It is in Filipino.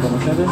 Gamot na din?